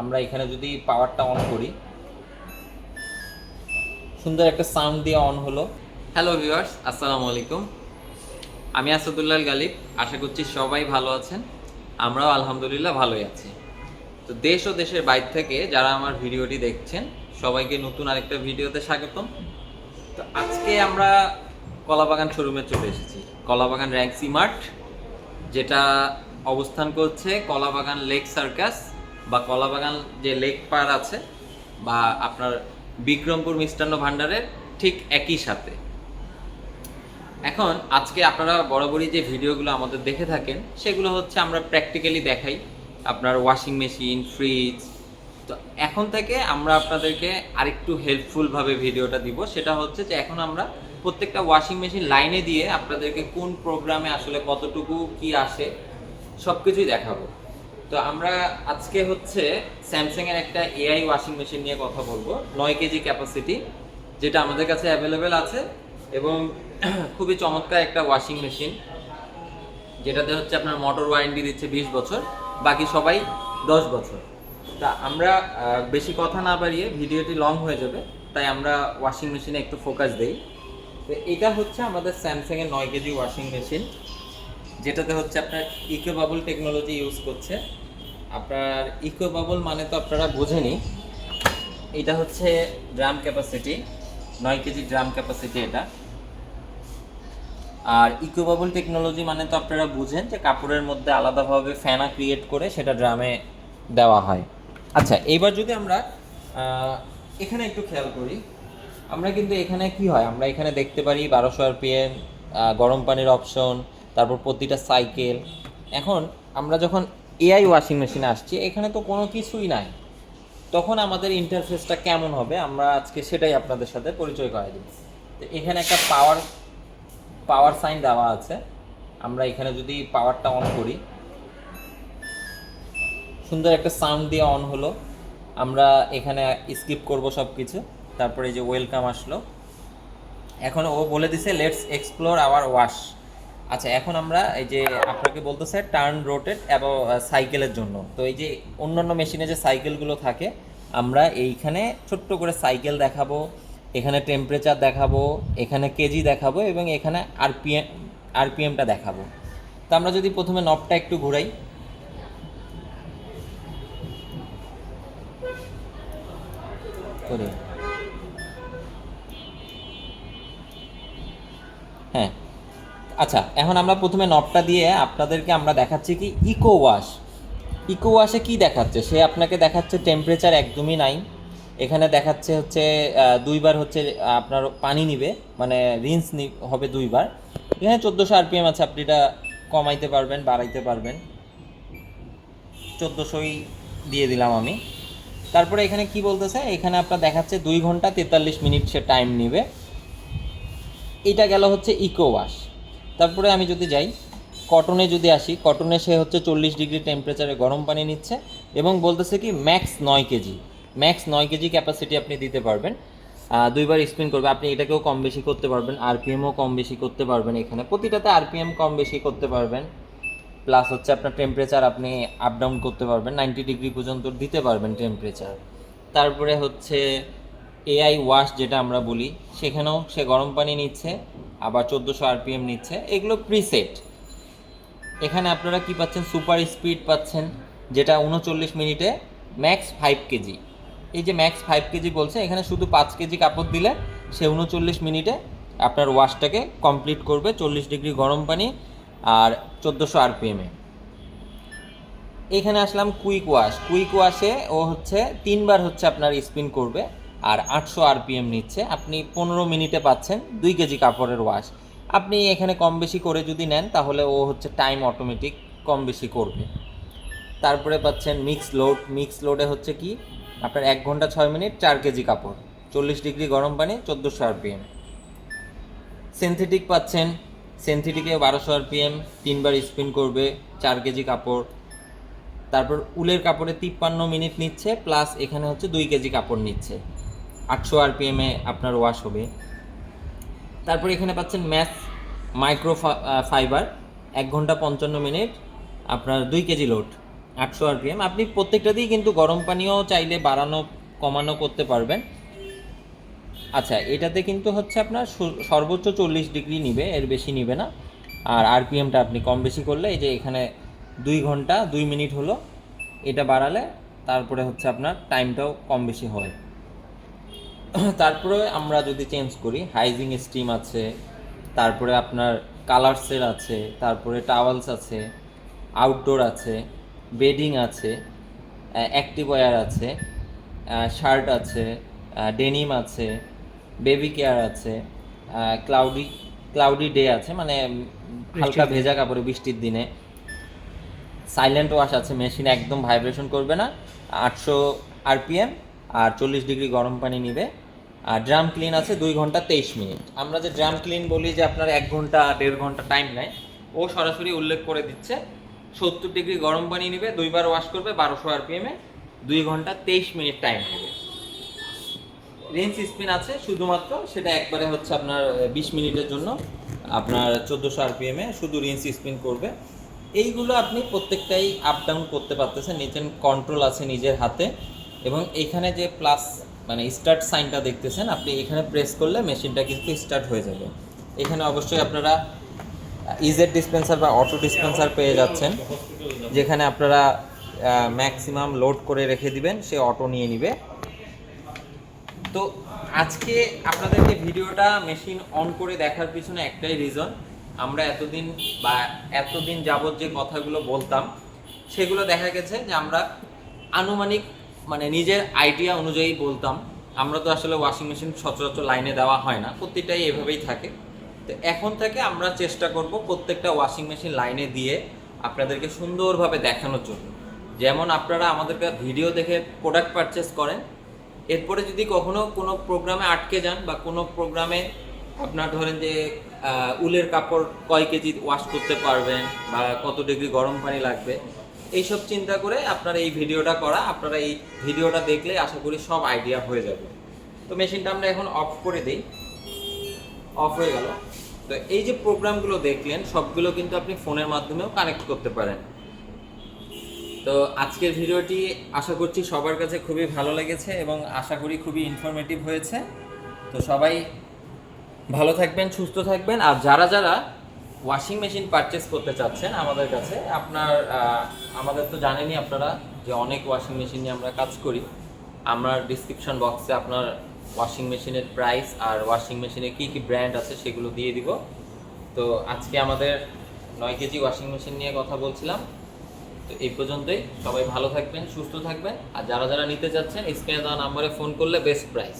আমরা এখানে যদি পাওয়ারটা অন করি, সুন্দর একটা সাউন্ড দিয়ে অন হলো। হ্যালো ভিউয়ার্স আসসালামু আলাইকুম। আমি আসাদুল্লাহ গালিব, আশা করছি সবাই ভালো আছেন। আমরাও আলহামদুলিল্লাহ ভালোই আছি। তো দেশ ও দেশের বাইরে থেকে যারা আমার ভিডিওটি দেখছেন, সবাইকে নতুন আরেকটা ভিডিওতে স্বাগতম। তো আজকে আমরা কলাবাগান শোরুমে চলে এসেছি। কলাবাগান র্যাঙ্ক মার্ট, যেটা অবস্থান করছে কলাবাগান লেক সার্কাস বা কলাবাগান যে লেক পার আছে বা আপনার বিক্রমপুর মিষ্টান্ন ভাণ্ডারের ঠিক একই সাথে। এখন আজকে আপনারা বরাবরই যে ভিডিওগুলো আমাদের দেখে থাকেন, সেগুলো হচ্ছে আমরা প্র্যাকটিক্যালি দেখাই। আপনার ওয়াশিং মেশিন ফ্রিজ তো এখন থেকে আমরা আপনাদেরকে আরেকটু হেল্পফুলভাবে ভিডিওটা দিব। সেটা হচ্ছে যে এখন আমরা প্রত্যেকটা ওয়াশিং মেশিন লাইনে দিয়ে আপনাদেরকে কোন প্রোগ্রামে আসলে কতটুকু কি আসে সব কিছুই দেখাবো। তো আমরা আজকে হচ্ছে স্যামসাং এর একটা এআই ওয়াশিং মেশিন নিয়ে কথা বলব, নয় কেজি ক্যাপাসিটি যেটা আমাদের কাছে অ্যাভেলেবেল আছে এবং খুবই চমৎকার একটা ওয়াশিং মেশিন যেটাতে হচ্ছে আপনার মোটর ওয়ারেন্টি দিচ্ছে বিশ বছর, বাকি সবাই দশ বছর। তা আমরা বেশি কথা না বাড়িয়ে ভিডিওটি লং হয়ে যাবে, তাই আমরা ওয়াশিং মেশিনে একটু ফোকাস দেই। তো এটা হচ্ছে আমাদের স্যামসাং এর নয় কেজি ওয়াশিং মেশিন যেটাতে হচ্ছে আপনার ইকো বাবল টেকনোলজি ইউজ করছে। আপনার ইকো বাবল মানে তো আপনারা বোঝেনি এটা হচ্ছে ড্রাম ক্যাপাসিটি নয় কেজি ড্রাম ক্যাপাসিটি এটা। আর ইকোবাবল টেকনোলজি মানে তো আপনারা বুঝেন যে কাপড়ের মধ্যে আলাদাভাবে ফ্যানা ক্রিয়েট করে সেটা ড্রামে দেওয়া হয়। আচ্ছা এইবার যদি আমরা এখানে একটু খেয়াল করি, আমরা কিন্তু এখানে কি হয়? আমরা এখানে দেখতে পারি বারোশো আরপিএম গরম পানির অপশন তারপর প্রতিটা সাইকেল এখন আমরা যখন এআই ওয়াশিং মেশিনে আসছি, এখানে তো কোনো কিছুই নাই। তখন আমাদের ইন্টারফেসটা কেমন হবে? আমরা আজকে সেটাই আপনাদের সাথে পরিচয় করাই দেব। তো এখানে একটা পাওয়ার পাওয়ার সাইন দেওয়া আছে। আমরা এখানে যদি পাওয়ারটা অন করি, সুন্দর একটা সাউন্ড দিয়ে অন হলো। আমরা এখানে স্কিপ করব সব কিছু তারপরে এই যে ওয়েলকাম আসলো। এখন ও বলে দিছে লেটস এক্সপ্লোর আওয়ার ওয়াশ আচ্ছা এখন আমরা এই যে আপনাকে বলতেছে টার্ন রোটেট এবং সাইকেলের জন্য। তো এই যে অন্যান্য মেশিনে যে সাইকেলগুলো থাকে, আমরা এইখানে ছোট্ট করে সাইকেল দেখাবো, এখানে টেম্পারেচার দেখাবো, এখানে কেজি দেখাবো এবং এখানে আরপিএম আরপিএমটা দেখাবো। তো আমরা যদি প্রথমে নবটা একটু ঘুরাই। করে। হ্যাঁ। আচ্ছা এখন আমরা প্রথমে নবটা দিয়ে আপনাদেরকে আমরা দেখাচ্ছি কি ইকো ওয়াশ ইকো ওয়াশে কি দেখাচ্ছে? সে আপনাকে দেখাচ্ছে টেম্পারেচার একদমই নাই। এখানে দেখাচ্ছে হচ্ছে দুইবার হচ্ছে আপনার পানি নিবে মানে রিন্স নি, হবে দুইবার। এখানে চোদ্দোশো আরপিএম আছে, আপনি এটা কমাইতে পারবেন, বাড়াইতে পারবেন। চোদ্দোশোই দিয়ে দিলাম আমি। তারপরে এখানে কি বলতেছে? এখানে আপনার দেখাচ্ছে দুই ঘণ্টা তেতাল্লিশ মিনিট সে টাইম নেবে। এটা গেল হচ্ছে ইকো ওয়াশ তারপরে আমি যদি যাই কটনে যদি আসি কটনে সে হচ্ছে চল্লিশ ডিগ্রি টেম্পারেচারে গরম পানি নিচ্ছে এবং বলতেছে কি ম্যাক্স নয় কেজি। ম্যাক্স নয় কেজি ক্যাপাসিটি আপনি দিতে পারবেন। দুইবার স্পিন করবে, আপনি এটাকেও কম বেশি করতে পারবেন আরপিএমও কম বেশি করতে পারবেন এখানে। প্রতিটাতে আরপিএম কম বেশি করতে পারবেন। প্লাস হচ্ছে আপনার টেম্পারেচার আপনি আপ ডাউন করতে পারবেন নাইনটি ডিগ্রি পর্যন্ত দিতে পারবেন টেম্পারেচার তারপরে হচ্ছে এআই ওয়াশ যেটা আমরা বলি, সেখানেও সে গরম পানি নিচ্ছে, আবার চোদ্দোশো আরপিএম নিচ্ছে, এগুলো প্রিসেট এখানে আপনারা কি পাচ্ছেন? সুপার স্পিড পাচ্ছেন, যেটা উনচল্লিশ মিনিটে ম্যাক্স ফাইভ কেজি। এই যে ম্যাক্স ফাইভ কেজি বলছে, এখানে শুধু পাঁচ কেজি কাপড় দিলে সে উনচল্লিশ মিনিটে আপনার ওয়াশটাকে কমপ্লিট করবে, চল্লিশ ডিগ্রি গরম পানি আর চোদ্দোশো আরপিএমে এখানে আসলাম কুইক ওয়াশ কুইক ওয়াশে ও হচ্ছে তিনবার হচ্ছে আপনার স্পিন করবে। আর আটশো আরপিএম নিচ্ছে। আপনি পনেরো মিনিটে পাচ্ছেন দুই কেজি কাপড়ের ওয়াশ আপনি এখানে কম বেশি করে যদি নেন, তাহলে ও হচ্ছে টাইম অটোমেটিক কম বেশি করবে। তারপরে পাচ্ছেন মিক্স লোড মিক্স লোডে হচ্ছে কি? আপনার এক ঘণ্টা ছয় মিনিট চার কেজি কাপড়। চল্লিশ ডিগ্রি গরম পানি, চোদ্দোশো আরপিএম। সিনথেটিক পাচ্ছেন। সিনথেটিকে বারোশো আরপিএম, তিনবার স্পিন করবে, চার কেজি কাপড়। তারপর উলের কাপড়ে তিপ্পান্ন মিনিট নিচ্ছে প্লাস এখানে হচ্ছে দুই কেজি কাপড় নিচ্ছে। আটশো আরপিএমে আপনার ওয়াশ হবে। তারপর এখানে পাচ্ছেন ম্যাথ মাইক্রো ফাইবার এক ঘণ্টা পঞ্চান্ন মিনিট, আপনার দুই কেজি লোড আটশো আরপিএম। আপনি প্রত্যেকটাতেই কিন্তু গরম পানিও চাইলে বাড়ানো, কমানো করতে পারবেন। আচ্ছা এটাতে কিন্তু হচ্ছে আপনার সর্বোচ্চ চল্লিশ ডিগ্রি নিবে, এর বেশি নিবে না। আর আরপিএমটা আপনি কম বেশি করলে, এই যে এখানে দুই ঘণ্টা, দুই মিনিট হলো, এটা বাড়ালে, তারপরে হচ্ছে আপনার টাইমটাও কম বেশি হয়। তারপরে আমরা যদি চেঞ্জ করি হাইজিং স্টিম আছে তারপরে আপনার কালারসের আছে তারপরে টাওয়ালস আছে আউটডোর আছে বেডিং আছে অ্যাক্টিভ ওয়ার আছে শার্ট আছে ডেনিম আছে বেবি কেয়ার আছে ক্লাউডি ক্লাউডি ডে আছে মানে হালকা ভেজা কাপড়ে বৃষ্টির দিনে। সাইলেন্ট ওয়াশ আছে মেশিন একদম ভাইব্রেশন করবে না আটশো আরপিএম আর চল্লিশ ডিগ্রি গরম পানি নিবে। আর ড্রাম ক্লিন আছে দুই ঘণ্টা তেইশ মিনিট। আমরা যে ড্রাম ক্লিন বলি যে আপনার এক ঘণ্টা, দেড় ঘণ্টা টাইম নেয়, ও সরাসরি উল্লেখ করে দিচ্ছে, সত্তর ডিগ্রি গরম পানি নেবে, দুইবার ওয়াশ করবে, বারোশো আর আরপিএমে দুই ঘণ্টা তেইশ মিনিট টাইম নেবে। রেঞ্জ স্পিন আছে শুধুমাত্র, সেটা একবারে হচ্ছে আপনার বিশ মিনিটের জন্য, আপনার চোদ্দোশো আরপিএমে শুধু রেঞ্জ স্পিন করবে। এইগুলো আপনি প্রত্যেকটাই আপ ডাউন করতে পারতেছেন, নিজের কন্ট্রোল আছে নিজের হাতে, এবং এখানে যে প্লাস মানে স্টার্ট সাইনটা দেখতেছেন, আপনি এখানে প্রেস করলে মেশিনটা কিন্তু স্টার্ট হয়ে যাবে। এখানে অবশ্যই আপনারা ইজেড ডিসপেন্সার বা অটো ডিসপেন্সার পেয়ে যাচ্ছেন, যেখানে আপনারা ম্যাক্সিমাম লোড করে রেখে দিবেন, সে অটো নিয়ে নিবে। তো আজকে আপনাদেরকে ভিডিওটা মেশিন অন করে দেখার পিছনে একটাই রিজন আমরা এতদিন বা এতদিন যাবত যে কথাগুলো বলতাম, সেগুলো দেখা গেছে যে আমরা আনুমানিক মানে নিজের আইডিয়া অনুযায়ী বলতাম। আমরা তো আসলে ওয়াশিং মেশিন সচরাচর লাইনে দেওয়া হয় না প্রত্যেকটাই এভাবেই থাকে। তো এখন থেকে আমরা চেষ্টা করব প্রত্যেকটা ওয়াশিং মেশিন লাইনে দিয়ে আপনাদেরকে সুন্দরভাবে দেখানোর জন্য। যেমন আপনারা আমাদের ভিডিও দেখে প্রোডাক্ট পারচেস করেন, এরপরে যদি কখনো কোনো প্রোগ্রামে আটকে যান বা কোনো প্রোগ্রামে আপনার ধরেন যে উলের কাপড় কয় কেজি ওয়াশ করতে পারবেন বা কত ডিগ্রি গরম পানি লাগবে এইসব চিন্তা করে আপনার এই ভিডিওটা করা, আপনারা এই ভিডিওটা দেখলে আশা করি সব আইডিয়া হয়ে যাবে। তো মেশিনটা আমরা এখন অফ করে দিই। অফ হয়ে গেল। তো এই যে প্রোগ্রামগুলো দেখলেন, সবগুলো কিন্তু আপনি ফোনের মাধ্যমেও কানেক্ট করতে পারেন। তো আজকের ভিডিওটি আশা করছি সবার কাছে খুবই ভালো লেগেছে এবং আশা করি খুবই ইনফরমেটিভ হয়েছে। তো সবাই ভালো থাকবেন, সুস্থ থাকবেন। আর যারা যারা ওয়াশিং মেশিন পারচেস করতে চাচ্ছেন আমাদের কাছে, আপনার আমাদের তো জানেনই আপনারা যে অনেক ওয়াশিং মেশিন নিয়ে আমরা কাজ করি। আমরা ডিসক্রিপশন বক্সে আপনার ওয়াশিং মেশিনের প্রাইস আর ওয়াশিং মেশিনে কী কী ব্র্যান্ড আছে সেগুলো দিয়ে দিব। তো আজকে আমাদের নয় কেজি ওয়াশিং মেশিন নিয়ে কথা বলছিলাম। তো এই পর্যন্তই, সবাই ভালো থাকবেন, সুস্থ থাকবেন। আর যারা যারা নিতে চাচ্ছেন, স্ক্রিনে দেওয়া নাম্বারে ফোন করলে বেস্ট প্রাইস